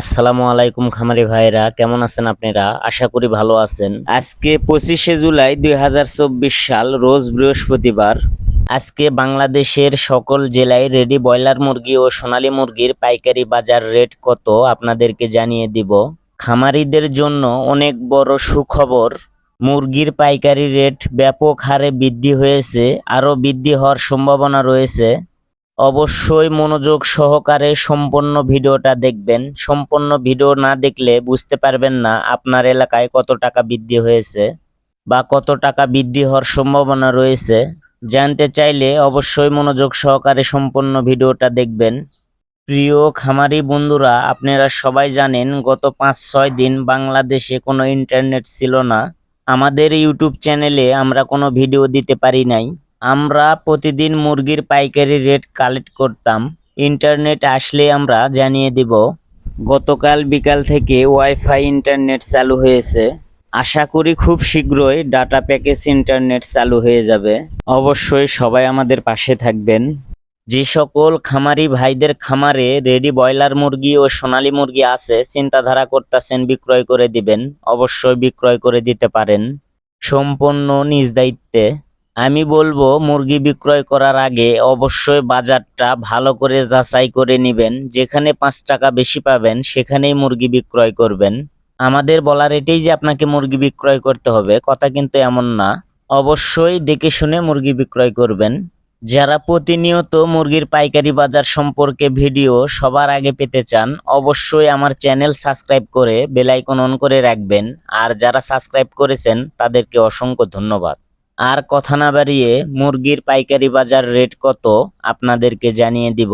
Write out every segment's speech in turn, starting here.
আসসালামু আলাইকুম খামারি ভাইরা কেমন আছেন আপনারা? আশা করি ভালো আছেন। আজকে পঁচিশে জুলাই দুই হাজার চব্বিশ সাল, রোজ বৃহস্পতিবার। আজকে বাংলাদেশের সকল জেলায় রেডি ব্রয়লার মুরগি ও সোনালী মুরগির পাইকারি বাজার রেট কত আপনাদেরকে জানিয়ে দিব। খামারিদের জন্য অনেক বড় সুখবর, মুরগির পাইকারি রেট ব্যাপক হারে বৃদ্ধি হয়েছে, আরও বৃদ্ধি হওয়ার সম্ভাবনা রয়েছে। অবশ্যই মনোযোগ সহকারে সম্পূর্ণ ভিডিওটা দেখবেন। সম্পূর্ণ ভিডিও না দেখলে বুঝতে পারবেন না আপনার এলাকায় কত টাকা বৃদ্ধি হয়েছে বা কত টাকা বৃদ্ধি হওয়ার সম্ভাবনা রয়েছে। জানতে চাইলে অবশ্যই মনোযোগ সহকারে সম্পূর্ণ ভিডিওটা দেখবেন। প্রিয় খামারি বন্ধুরা, আপনারা সবাই জানেন গত পাঁচ ছয় দিন বাংলাদেশে কোনো ইন্টারনেট ছিল না। আমাদের ইউটিউব চ্যানেলে আমরা কোনো ভিডিও দিতে পারি নাই। আমরা প্রতিদিন মুরগির পাইকারি রেট কালেক্ট করতাম। ইন্টারনেট আসলে আমরা জানিয়ে দিব, গতকাল বিকাল থেকে ওয়াইফাই ইন্টারনেট চালু হয়েছে। আশা করি খুব শীঘ্রই ডাটা প্যাকেজ ইন্টারনেট চালু হয়ে যাবে। অবশ্যই সবাই আমাদের পাশে থাকবেন। যে সকল খামারি ভাইদের খামারে রেডি ব্রয়লার মুরগি ও সোনালী মুরগি আছে, চিন্তাধারা করতেছেন বিক্রয় করে দিবেন। অবশ্যই বিক্রয় করে দিতে পারেন। সম্পূর্ণ নিজ দায়িত্বে। আমি বলব, মুরগি বিক্রয় করার আগে অবশ্যই বাজারটা ভালো করে যাচাই করে নেবেন। যেখানে পাঁচ টাকা বেশি পাবেন, সেখানেই মুরগি বিক্রয় করবেন। আমাদের বলার এটাই যে আপনাকে মুরগি বিক্রয় করতে হবে, কথা কিন্তু এমন না। অবশ্যই দেখে শুনে মুরগি বিক্রয় করবেন। যারা প্রতিনিয়ত মুরগির পাইকারি বাজার সম্পর্কে ভিডিও সবার আগে পেতে চান, অবশ্যই আমার চ্যানেল সাবস্ক্রাইব করে বেল আইকন অন করে রাখবেন। আর যারা সাবস্ক্রাইব করেছেন, তাদেরকে অসংখ্য ধন্যবাদ। আর কথা না বাড়িয়ে মুরগির পাইকারি বাজার রেট কত আপনাদেরকে জানিয়ে দিব।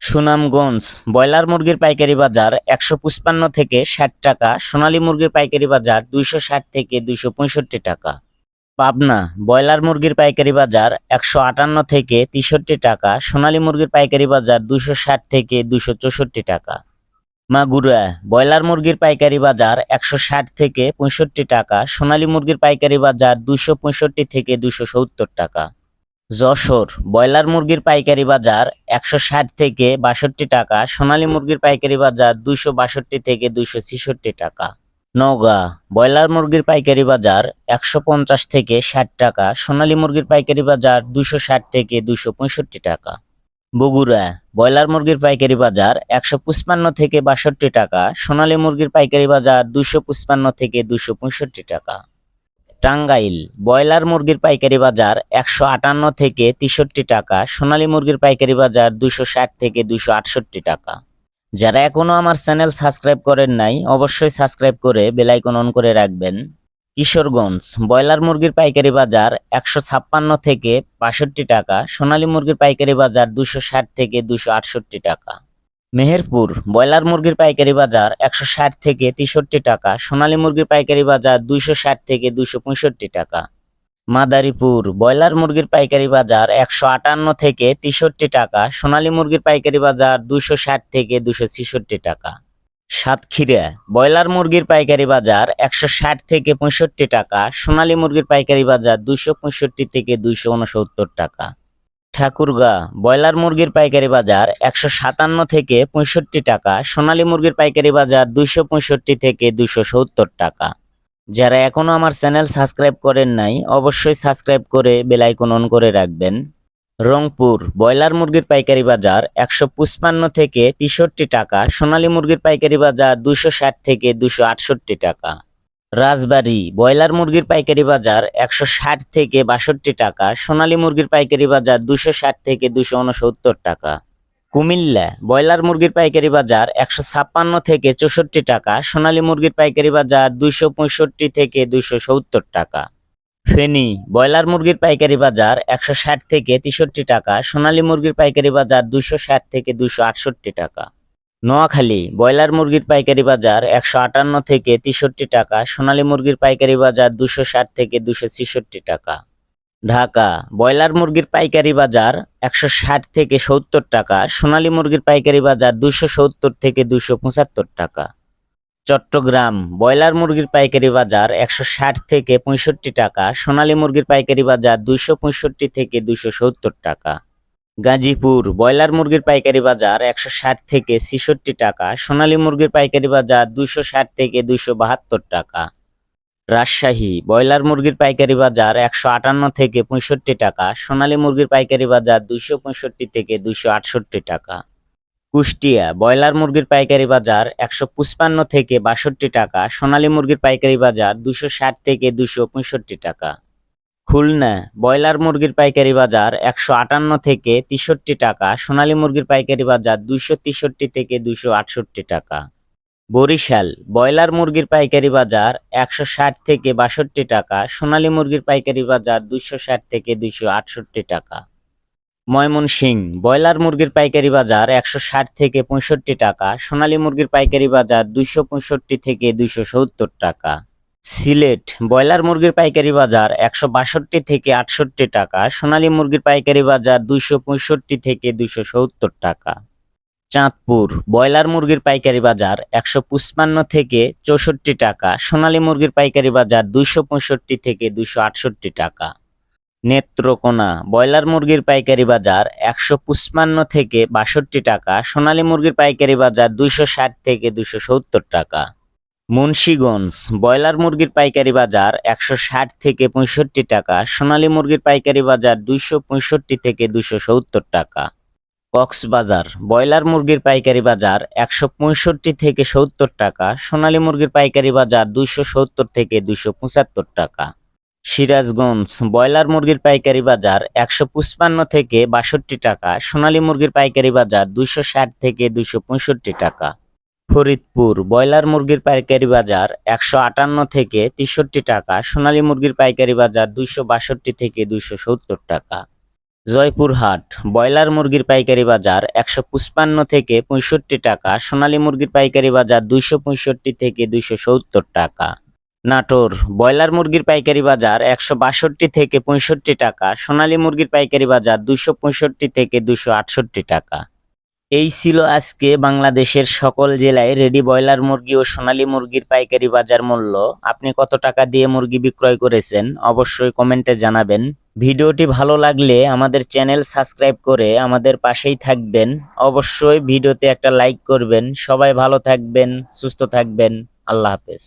সুনামগঞ্জ ব্রয়লার মুরগির পাইকারি বাজার একশো পঁচপান্ন থেকে ষাট টাকা, সোনালী মুরগির পাইকারি বাজার দুইশো ষাট থেকে দুইশো পঁয়ষট্টি টাকা। পাবনা ব্রয়লার মুরগির পাইকারি বাজার একশো আটান্ন থেকে তেষট্টি টাকা, সোনালী মুরগির পাইকারি বাজার দুশো ষাট থেকে দুশো চৌষট্টি টাকা। মাগুরা, ব্রয়লার মুরগির পাইকারি বাজার একশো ষাট থেকে পঁয়ষট্টি টাকা, সোনালী মুরগির পাইকারি বাজার দুশো পঁয়ষট্টি থেকে দুশো সত্তর টাকা। যশোর, ব্রয়লার মুরগির পাইকারি বাজার একশো ষাট থেকে বাষট্টি টাকা, সোনালী মুরগির পাইকারি বাজার দুশো বাষট্টি থেকে দুশো ছেষট্টি টাকা। নওগাঁ, ব্রয়লার মুরগির পাইকারি বাজার একশো পঞ্চাশ থেকে ষাট টাকা, সোনালী মুরগির পাইকারি বাজার দুশো ষাট থেকে দুশো পঁয়ষট্টি টাকা। বগুড়া, ব্রয়লার মুরগির পাইকারি বাজার একশো পঁচপান্ন থেকে বাষট্টি টাকা, সোনালী মুরগির পাইকারি বাজার দুশো পঁচপান্ন থেকে দুশো পঁয়ষট্টি টাকা। টাঙ্গাইল, ব্রয়লার মুরগির পাইকারি বাজার একশো আটান্ন থেকে তেষট্টি টাকা, সোনালী মুরগির পাইকারি বাজার দুশো ষাট থেকে দুশো আটষট্টি টাকা। যারা এখনও আমার চ্যানেল সাবস্ক্রাইব করেন নাই, অবশ্যই সাবস্ক্রাইব করে বেলাইকন অন করে রাখবেন। কিশোরগঞ্জ, ব্রয়লার মুরগির পাইকারি বাজার একশো ছাপ্পান্ন থেকে বাষট্টি টাকা, সোনালী মুরগির পাইকারি বাজার দুশো ষাট থেকে দুশো আটষট্টি টাকা। মেহেরপুর, ব্রয়লার মুরগির পাইকারি বাজার একশো ষাট থেকে তেষট্টি টাকা, সোনালী মুরগির পাইকারি বাজার দুইশো ষাট থেকে দুশো পঁয়ষট্টি টাকা। মাদারীপুর, ব্রয়লার মুরগির পাইকারি বাজার একশো আটান্ন থেকে তেষট্টি টাকা, সোনালী মুরগির পাইকারি বাজার দুশো ষাট থেকে দুশো ছেষট্টি টাকা। সাতক্ষীরা। ব্রয়লার মুরগির পাইকারি বাজার একশো ষাট থেকে পঁয়ষট্টি টাকা, সোনালী মুরগির পাইকারি বাজার দুশো পঁয়ষট্টি থেকে দুইশো উনসত্তর টাকা। ঠাকুরগাঁ, ব্রয়লার মুরগির পাইকারি বাজার একশো সাতান্ন থেকে পঁয়ষট্টি টাকা, সোনালী মুরগির পাইকারি বাজার দুইশো পঁয়ষট্টি থেকে দুইশো সত্তর টাকা। যারা এখনও আমার চ্যানেল সাবস্ক্রাইব করেন নাই, অবশ্যই সাবস্ক্রাইব করে বেলাইকন অন করে রাখবেন। রংপুর, ব্রয়লার মুরগির পাইকারি বাজার একশো পঁচপান্ন থেকে তেষট্টি টাকা, সোনালী মুরগির পাইকারি বাজার দুশো ষাট থেকে দুশো আটষট্টি টাকা। রাজবাড়ী, ব্রয়লার মুরগির পাইকারি বাজার একশো ষাট থেকে বাষট্টি টাকা, সোনালী মুরগির পাইকারি বাজার দুশো ষাট থেকে দুশো উনসত্তর টাকা। কুমিল্লা, ব্রয়লার মুরগির পাইকারি বাজার একশো ছাপ্পান্ন থেকে চৌষট্টি টাকা, সোনালী মুরগির পাইকারি বাজার দুইশো পঁয়ষট্টি থেকে দুইশো সত্তর টাকা। ফেনী, ব্রয়লার মুরগির পাইকারি বাজার একশো ষাট থেকে তেষট্টি টাকা, সোনালী মুরগির পাইকারি বাজার দুশো ষাট থেকে দুশো আটষট্টি টাকা। নোয়াখালী, ব্রয়লার মুরগির পাইকারি বাজার একশো আটান্ন থেকে তেষট্টি টাকা, সোনালী মুরগির পাইকারি বাজার দুশো ষাট থেকে দুশো টাকা। ঢাকা, ব্রয়লার মুরগির পাইকারি বাজার একশো ষাট থেকে সত্তর টাকা, সোনালী মুরগির পাইকারি বাজার দুশো সত্তর থেকে দুশো পঁচাত্তর টাকা। চট্টগ্রাম ব্রয়লার মুরগির পাইকারি বাজার একশো ষাট থেকে পঁয়ষট্টি টাকা, সোনালী মুরগির পাইকারি বাজার দুইশো পঁয়ষট্টি থেকে দুশো সত্তর টাকা। গাজীপুর ব্রয়লার মুরগির পাইকারি বাজার একশো ষাট থেকে ছেষট্টি টাকা, সোনালী মুরগির পাইকারি বাজার দুইশো ষাট থেকে দুইশো বাহাত্তর টাকা। রাজশাহী ব্রয়লার মুরগির পাইকারি বাজার একশো আটান্ন থেকে পঁয়ষট্টি টাকা, সোনালী মুরগির পাইকারি বাজার দুইশো পঁয়ষট্টি থেকে দুইশো আটষট্টি টাকা। কুষ্টিয়া, ব্রয়লার মুরগির পাইকারি বাজার একশো পঁচপান্ন থেকে বাষট্টি টাকা, সোনালী মুরগির পাইকারি বাজার দুশো ষাট থেকে দুশো পঁয়ষট্টি টাকা। খুলনা, ব্রয়লার মুরগির পাইকারি বাজার একশো আটান্ন থেকে তেষট্টি টাকা, সোনালী মুরগির পাইকারি বাজার দুশো তেষট্টি থেকে দুশো আটষট্টি টাকা। বরিশাল, ব্রয়লার মুরগির পাইকারি বাজার একশো ষাট থেকে বাষট্টি টাকা, সোনালী মুরগির পাইকারি বাজার দুশো ষাট থেকে দুশো আটষট্টি টাকা। ময়মনসিং ব্রয়লার মুরগির পাইকারি বাজার একশো ষাট থেকে পঁয়ষট্টি টাকা, সোনালী মুরগির পাইকারি বাজার দুইশো পঁয়ষট্টি থেকে দুইশো সত্তর টাকা। সিলেট, ব্রয়লার মুরগির পাইকারি বাজার একশো বাষট্টি থেকে আটষট্টি টাকা, সোনালী মুরগির পাইকারি বাজার দুইশো পঁয়ষট্টি থেকে দুইশো সত্তর টাকা। চাঁদপুর, ব্রয়লার মুরগির পাইকারি বাজার একশো পঁচপান্ন থেকে চৌষট্টি টাকা, সোনালী মুরগির পাইকারি বাজার দুইশো পঁয়ষট্টি থেকে দুইশো আটষট্টি টাকা। নেত্রকোনা, ব্রয়লার মুরগির পাইকারি বাজার একশো পঁচপান্ন থেকে বাষট্টি টাকা, সোনালী মুরগির পাইকারি বাজার দুইশো ষাট থেকে দুইশো সত্তর টাকা। মুন্সীগঞ্জ, ব্রয়লার মুরগির পাইকারি বাজার একশো ষাট থেকে পঁয়ষট্টি টাকা, সোনালী মুরগির পাইকারি বাজার দুইশো পঁয়ষট্টি থেকে দুইশো সত্তর টাকা। কক্সবাজার, ব্রয়লার মুরগির পাইকারি বাজার একশো পঁয়ষট্টি থেকে সত্তর টাকা, সোনালী মুরগির পাইকারি বাজার দুইশো সত্তর থেকে দুইশো পঁচাত্তর টাকা। সিরাজগঞ্জ ব্রয়লার মুরগির পাইকারি বাজার একশো পঁচপান্ন থেকে বাষট্টি টাকা, সোনালী মুরগির পাইকারি বাজার দুইশো ষাট থেকে দুইশো পঁয়ষট্টি টাকা। ফরিদপুর ব্রয়লার মুরগির পাইকারি বাজার একশো আটান্ন থেকে তেষট্টি টাকা, সোনালী মুরগির পাইকারি বাজার দুইশো বাষট্টি থেকে দুইশো সত্তর টাকা। জয়পুরহাট ব্রয়লার মুরগির পাইকারি বাজার একশো পঁচপান্ন থেকে পঁয়ষট্টি টাকা, সোনালী মুরগির পাইকারি বাজার দুইশো পঁয়ষট্টি থেকে দুইশো সত্তর টাকা। নাটোর ব্রয়লার মুরগির পাইকারি বাজার একশো বাষট্টি থেকে পঁয়ষট্টি টাকা, সোনালী মুরগির পাইকারি বাজার দুইশো পঁয়ষট্টি থেকে দুশো আটষট্টি টাকা। এই ছিল আজকে বাংলাদেশের সকল জেলায় রেডি ব্রয়লার মুরগি ও সোনালী মুরগির পাইকারি বাজার মূল্য। আপনি কত টাকা দিয়ে মুরগি বিক্রয় করেছেন অবশ্যই কমেন্টে জানাবেন। ভিডিওটি ভালো লাগলে আমাদের চ্যানেল সাবস্ক্রাইব করে আমাদের পাশেই থাকবেন। অবশ্যই ভিডিওতে একটা লাইক করবেন। সবাই ভালো থাকবেন, সুস্থ থাকবেন। আল্লাহ হাফেজ।